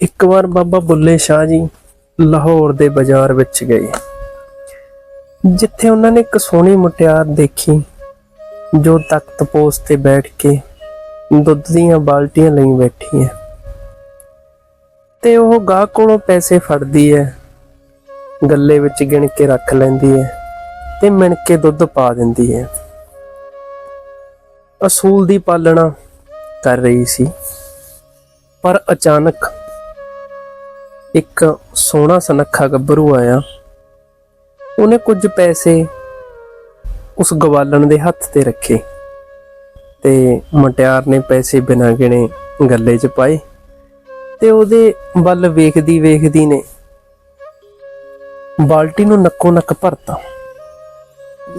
ਇੱਕ ਵਾਰ ਬਾਬਾ ਬੁੱਲੇ ਸ਼ਾਹ ਜੀ ਲਾਹੌਰ ਦੇ ਬਾਜ਼ਾਰ ਵਿੱਚ ਗਏ। ਜਿੱਥੇ ਉਹਨਾਂ ਨੇ ਇੱਕ ਸੋਹਣੀ ਮੁਟਿਆਰ ਦੇਖੀ, ਜੋ ਤਖਤ ਪੋਸ ਤੇ ਬੈਠ ਕੇ ਦੁੱਧ ਦੀਆਂ ਬਾਲਟੀਆਂ ਲਈ ਬੈਠੀ ਹੈ। ਤੇ ਉਹ ਗਾਹ ਕੋਲੋਂ ਪੈਸੇ ਫੜਦੀ ਹੈ, ਗੱਲੇ ਵਿੱਚ ਗਿਣ ਕੇ ਰੱਖ ਲੈਂਦੀ ਹੈ ਤੇ ਮਿਣ ਕੇ ਦੁੱਧ ਪਾ ਦਿੰਦੀ ਹੈ। ਅਸੂਲ ਦੀ ਪਾਲਣਾ ਕਰ ਰਹੀ ਸੀ, ਪਰ ਅਚਾਨਕ ਇੱਕ ਸੋਹਣਾ ਸੁਨੱਖਾ ਗੱਭਰੂ ਆਇਆ। ਉਹਨੇ ਕੁਝ ਪੈਸੇ ਉਸ ਗਵਾਲਣ ਦੇ ਹੱਥ ਤੇ ਰੱਖੇ ਤੇ ਮਟਿਆਰ ਨੇ ਪੈਸੇ ਬਿਨਾਂ ਗਿਣੇ ਗੱਲੇ 'ਚ ਪਾਏ ਤੇ ਉਹਦੇ ਵੱਲ ਵੇਖਦੀ ਵੇਖਦੀ ਨੇ ਬਾਲਟੀ ਨੂੰ ਨੱਕੋ ਨੱਕ ਭਰਤਾ।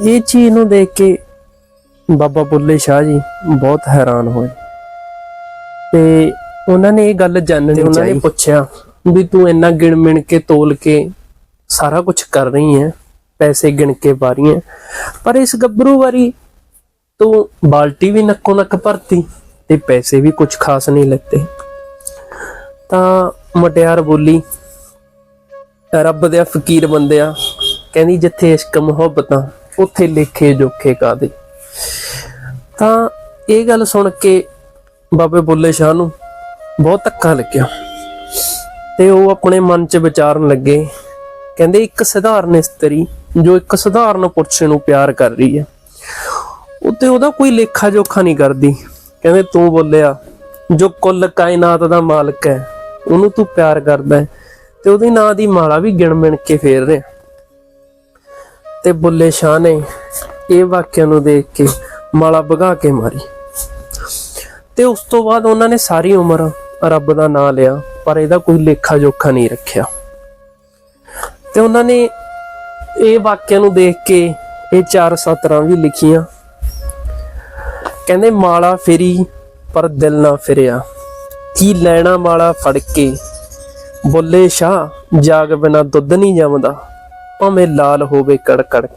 ਇਹ ਚੀਜ਼ ਨੂੰ ਦੇਖ ਕੇ ਬਾਬਾ ਬੁੱਲੇ ਸ਼ਾਹ ਜੀ ਬਹੁਤ ਹੈਰਾਨ ਹੋਏ ਤੇ ਉਹਨਾਂ ਨੇ ਇਹ ਗੱਲ ਜਾਣਨੀ ਉਹਨਾਂ ਨੇ ਪੁੱਛਿਆ ਵੀ ਤੂੰ ਇੰਨਾ ਗਿਣ ਮਿਣ ਕੇ, ਤੋਲ ਕੇ ਸਾਰਾ ਕੁਝ ਕਰ ਰਹੀ ਹੈ, ਪੈਸੇ ਗਿਣ ਕੇ ਪਾ ਰਹੀ ਹੈ। ਪਰ ਇਸ ਗੱਭਰੂ ਵਾਰੀ ਤੂੰ ਬਾਲਟੀ ਵੀ ਨੱਕੋ ਨੱਕ ਭਰਤੀ ਤੇ ਪੈਸੇ ਵੀ ਕੁਝ ਖਾਸ ਨਹੀਂ ਲੱਤੇ। ਤਾਂ ਮਟਿਆਰ ਬੋਲੀ, ਰੱਬ ਦੇ ਫਕੀਰ ਬੰਦਿਆ, ਕਹਿੰਦੀ ਜਿੱਥੇ ਇਸ਼ਕ ਮੁਹੱਬਤਾਂ, ਉੱਥੇ ਲੇਖੇ ਜੋਖੇ ਕਾਦੇ ਤਾਂ ਇਹ ਗੱਲ ਸੁਣ ਕੇ ਬਾਬੇ ਬੁੱਲੇ ਸ਼ਾਹ ਨੂੰ ਬਹੁਤ ਧੱਕਾ ਲੱਗਿਆ। ਤੇ ਉਹ ਆਪਣੇ ਮਨ 'ਚ ਵਿਚਾਰਨ ਲੱਗੇ। ਕਹਿੰਦੇ, ਇੱਕ ਸਧਾਰਨ ਇਸਤਰੀ, ਜੋ ਇੱਕ ਸਧਾਰਨ ਪੁਰਸ਼ ਨੂੰ ਪਿਆਰ ਕਰ ਰਹੀ ਹੈ, ਉੱਤੇ ਉਹਦਾ ਕੋਈ ਲੇਖਾ ਜੋਖਾ ਨਹੀਂ ਕਰਦੀ। ਕਹਿੰਦੇ, ਤੂੰ ਬੋਲਿਆ, ਜੋ ਕੁੱਲ ਕਾਇਨਾਤ ਦਾ ਮਾਲਕ ਹੈ, ਉਹਨੂੰ ਤੂੰ ਪਿਆਰ ਕਰਦਾ ਹੈ, ਤੇ ਉਹਦੇ ਨਾਂ ਦੀ ਮਾਲਾ ਵੀ ਗਿਣ ਮਿਣ ਕੇ ਫੇਰ ਰਿਹਾ ਤੇ ਬੁੱਲੇ, ਸ਼ਾਹ ਨੇ ਇਹ ਵਾਕਿਆ ਨੂੰ ਦੇਖ ਕੇ ਮਾਲਾ ਭਗਾ ਕੇ ਮਾਰੀ। ਤੇ ਉਸ ਤੋਂ ਬਾਅਦ ਉਹਨਾਂ ਨੇ ਸਾਰੀ ਉਮਰ ਰੱਬ ਦਾ ਨਾਮ ਲਿਆ। ਪਰ ਇਹਦਾ ਕੋਈ ਲੇਖਾ ਜੋਖਾ ਨਹੀਂ ਰੱਖਿਆ। ਤੇ ਉਹਨਾਂ ਨੇ ਇਹ ਵਾਕਿਆ ਨੂੰ ਦੇਖ ਕੇ ਇਹ ਚਾਰ ਸਤਰਾਂ ਵੀ ਲਿਖੀਆਂ। ਕਹਿੰਦੇ, ਮਾਲਾ ਫੇਰੀ, ਪਰ ਦਿਲ ਨਾ ਫਿਰਿਆ। ਕੀ ਲੈਣਾ ਮਾਲਾ ਫੜ ਕੇ? ਬੁੱਲੇ, ਸ਼ਾਹ, ਜਾਗ ਬਿਨਾ ਦੁੱਧ ਨਹੀਂ ਜੰਮਦਾ। ਭਾਵੇਂ ਲਾਲ ਹੋਵੇ ਕੜ ਕੜ ਕੇ।